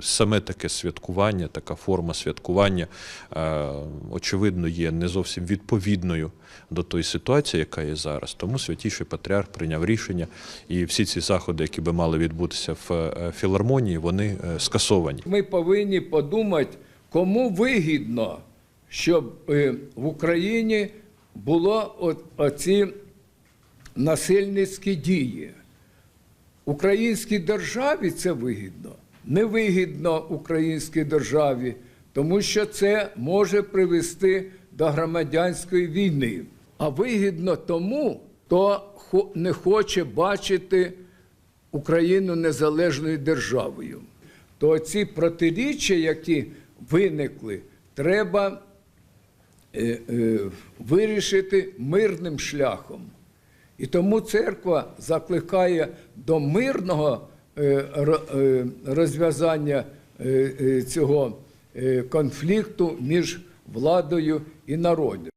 Саме таке святкування, така форма святкування, е, очевидно, є не зовсім відповідною до тої ситуації, яка є зараз. Тому святіший патріарх прийняв рішення, і всі ці заходи, які би мали відбутися в е, філармонії, вони е, скасовані. Ми повинні подумати, кому вигідно, щоб в Україні було оці насильницькі дії. Українській державі це вигідно, не вигідно українській державі, тому що це може привести до громадянської війни. А вигідно тому, хто не хоче бачити Україну незалежною державою. То ці протиріччя, які виникли, треба е, е, вирішити мирним шляхом. І тому церква закликає до мирного розв'язання е, е, цього е, конфлікту між владою і народом.